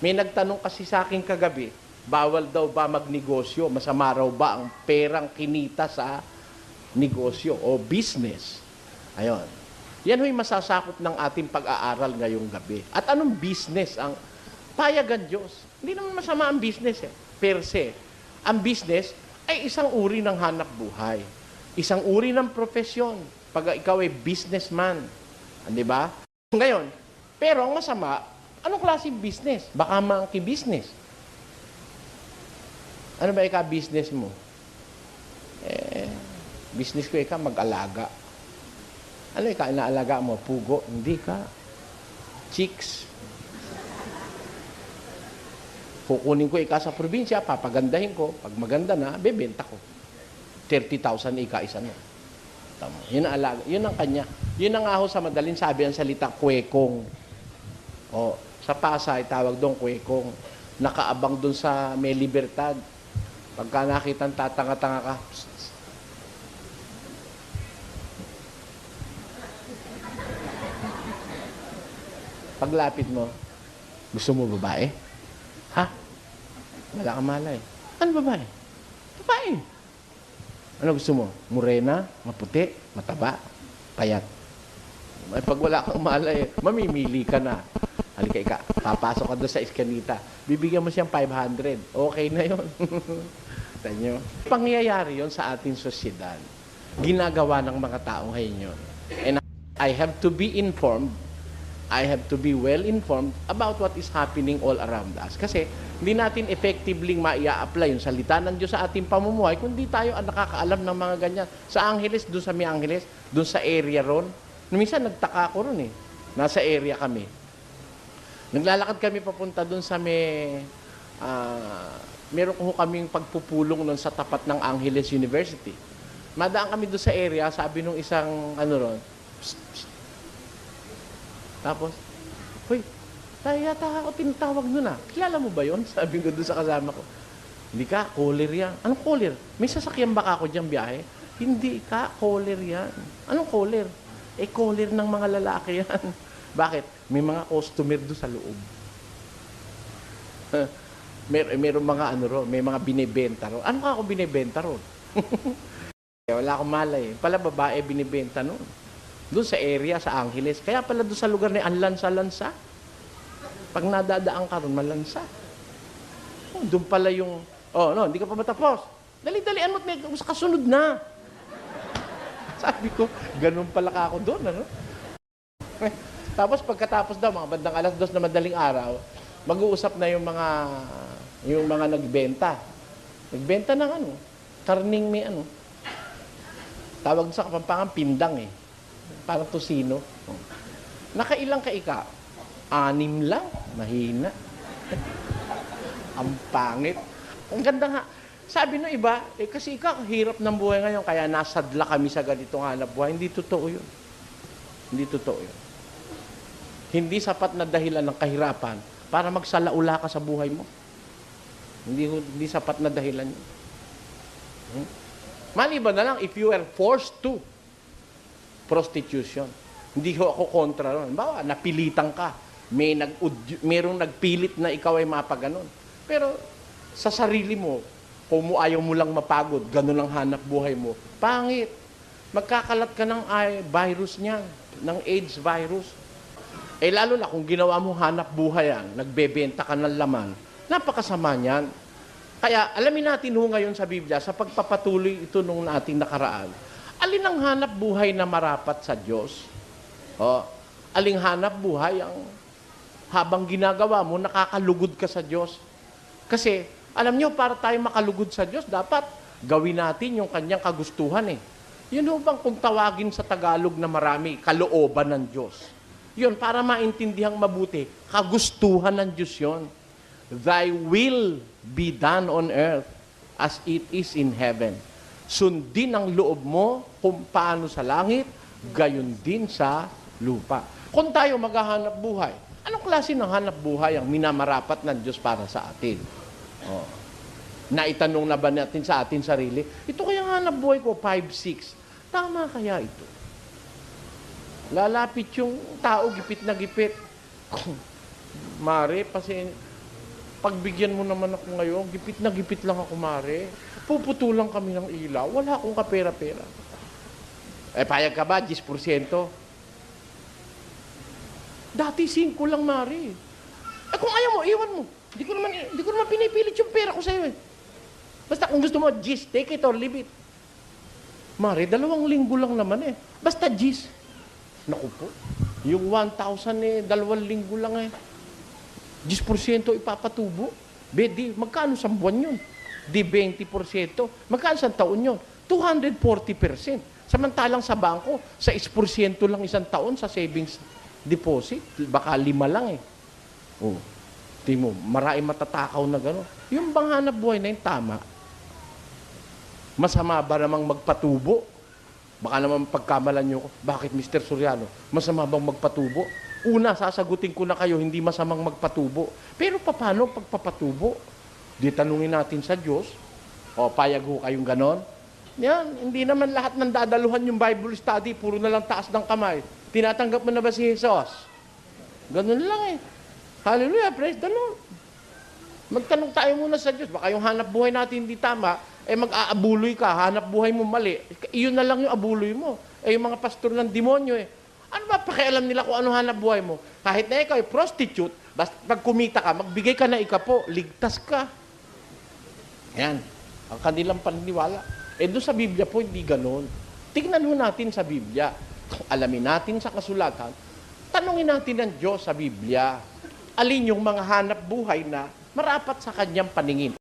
May nagtanong kasi sa akin kagabi, bawal daw ba magnegosyo? Masama raw ba ang perang kinita sa negosyo o business? Ayon. Yan ho'y masasakop ng ating pag-aaral ngayong gabi. At anong business ang payagan Diyos? Hindi naman masama ang business eh, per se. Ang business ay isang uri ng hanap buhay. Isang uri ng profesyon. Pag ikaw ay businessman. Di ba? Ngayon, pero ang masama, anong klaseng business? Baka monkey business. Ano ba ika business mo? Eh, business ko ika mag-alaga. Ano ika inaalaga mo? Pugo? Hindi ka. Chicks. Kukunin ko ika sa probinsya, papagandahin ko. Pag maganda na, bebenta ko. 30,000 ika isa na. Tama. Yun ang alaga. Yun ang kanya. Yun ang aho sa madaling sabi ang salita, kwekong. O, sa Pasay, tawag doon kwekong. Nakaabang doon sa may libertad. Pagka nakita tatanga-tanga ka. Paglapit mo, gusto mo babae? Ha? Wala kang malay. Ano babae? Babae. Ano gusto mo? Morena, maputi, mataba, payat. Ay, pag wala kang malay, mamimili ka na. Halika ika, papasok ka doon sa iskanita. Bibigyan mo siyang 500. Okay na yon. Tanyo. Pangyayari yon sa ating sosyedad. Ginagawa ng mga tao ngayon yun. And I have to be informed I have to be well informed about what is happening all around us. Kasi hindi natin effectively maia-apply yung salita ng Diyos sa ating pamumuhay kung di tayo ang nakakaalam ng mga ganyan. Sa Angeles, doon sa may Angeles, doon sa area ron. Minsan nagtaka ko ron eh. Nasa area kami. Naglalakad kami papunta doon sa may... ah, meron ko kaming pagpupulong noon sa tapat ng Angeles University. Madaan kami doon sa area, sabi nung isang ano ron, "Psst, psst, tapos, Hoy, tayo yata ako tinatawag nun ah. Kilala mo ba yon? Sabi ko doon sa kasama ko. Hindi ka, caller yan. Anong caller? May sasakyan ba ako diyang biyahe? Hindi ka, caller yan. Anong caller? Eh, caller ng mga lalaki yan. Bakit? May mga customer doon sa loob. Mer meron mga ano ro, may mga binebenta ro. Ano ka ako binebenta ro? Wala akong malay. Pala babae binibenta noon. Doon sa area, sa Angeles. Kaya pala doon sa lugar na ang lansa-lansa. Pag nadadaan ka ron, malansa. Oh, doon pala yung, oh no, hindi ka pa matapos. Dali-dalian mo't may kasunod na. Sabi ko, ganun pala ka ako doon, ano? Tapos pagkatapos daw, mga bandang alas dos na madaling araw, mag-uusap na yung mga yung mga nagbenta. Nagbenta ng ano, karning may ano. Tawag sa Kapampangan, pindang eh. Parang tosino. Nakailang ka ika? Anim lang. Mahina. Ang pangit. Ang ganda nga. Sabi ng iba, eh kasi ikaw, hirap ng buhay ngayon, kaya nasadla kami sa ganitong hanap buhay. Hindi totoo yun. Hindi totoo yun. Hindi sapat na dahilan ng kahirapan para magsalaula ka sa buhay mo. Hindi, hindi sapat na dahilan yun. Hmm? Maliban na lang, if you are forced to, prostitution. Hindi ko ako kontra ron. Bawa, napilitan ka. May nag merong nagpilit na ikaw ay mapaganon. Pero sa sarili mo, kung mo ayaw mo lang mapagod, ganun ang hanap buhay mo, pangit. Magkakalat ka ng virus niyan, ng AIDS virus. Eh lalo na kung ginawa mo hanap buhay yan, nagbebenta ka ng laman, napakasama niyan. Kaya alamin natin ho ngayon sa Biblia, sa pagpapatuloy ito nung ating nakaraan, alin ang hanap buhay na marapat sa Diyos? O, aling hanap buhay ang habang ginagawa mo, nakakalugod ka sa Diyos. Kasi, alam nyo, para tayo makalugod sa Diyos, dapat gawin natin yung kanyang kagustuhan eh. Yun ho bang kung tawagin sa Tagalog na marami, kalooban ng Diyos. Yun, para maintindihang mabuti, kagustuhan ng Diyos yun. Thy will be done on earth as it is in heaven. Sundin ang loob mo kung paano sa langit, gayon din sa lupa. Kung tayo maghahanap buhay, anong klase ng hanap buhay ang minamarapat ng Diyos para sa atin? Oh. Naitanong na ba natin sa atin sarili, ito kaya hanap buhay ko, 5-6. Tama kaya ito? Lalapit yung tao, gipit na gipit. Mare, pasin, pagbigyan mo naman ako ngayon, gipit na gipit lang ako, Mare. Puputulan kami ng ilaw, wala akong kapera-pera. Eh, payag ka ba? 10%? Dati 5 lang, Mare. Eh, kung ayaw mo, iwan mo. Hindi ko naman, hindi ko naman pinipilit yung pera ko sa'yo eh. Basta kung gusto mo, gis, take it or leave it. Mare, dalawang linggo lang naman eh. Basta gis. Naku po, yung 1,000 eh, dalawang linggo lang eh. 10% ipapatubo. Bedi, magkano sa buwan yun? Di 20%. Magkano sa taon yun? 240%. Samantalang sa bangko, sa 6% lang isang taon sa savings deposit. Baka lima lang eh. Oh. Timo, marami matatakaw na gano'n. Yung bang hanap buhay na yung tama. Masama ba namang magpatubo? Baka naman pagkamalan nyo ko, bakit Mr. Soriano, masama bang magpatubo? Una, sasagutin ko na kayo, hindi masamang magpatubo. Pero paano pagpapatubo? Di tanungin natin sa Diyos, o payag ho kayong ganon? Yan, hindi naman lahat ng dadaluhan yung Bible study, puro na lang taas ng kamay. Tinatanggap mo na ba si Jesus? Ganun lang eh. Hallelujah, praise the Lord. Magtanong tayo muna sa Diyos. Baka yung hanap buhay natin hindi tama, eh mag-aabuloy ka, hanap buhay mo mali. Iyon na lang yung abuloy mo. Eh yung mga pastor ng demonyo eh. Ano ba pakialam nila kung ano hanap buhay mo? Kahit na ikaw ay prostitute, basta pag kumita ka, magbigay ka na ikapo, ligtas ka. Yan. Ang kanilang paniniwala. Eh doon sa Biblia po, hindi ganon. Tingnan ho natin sa Biblia. Alamin natin sa kasulatan. Tanungin natin ng Diyos sa Biblia. Alin yung mga hanap buhay na marapat sa kanyang paningin.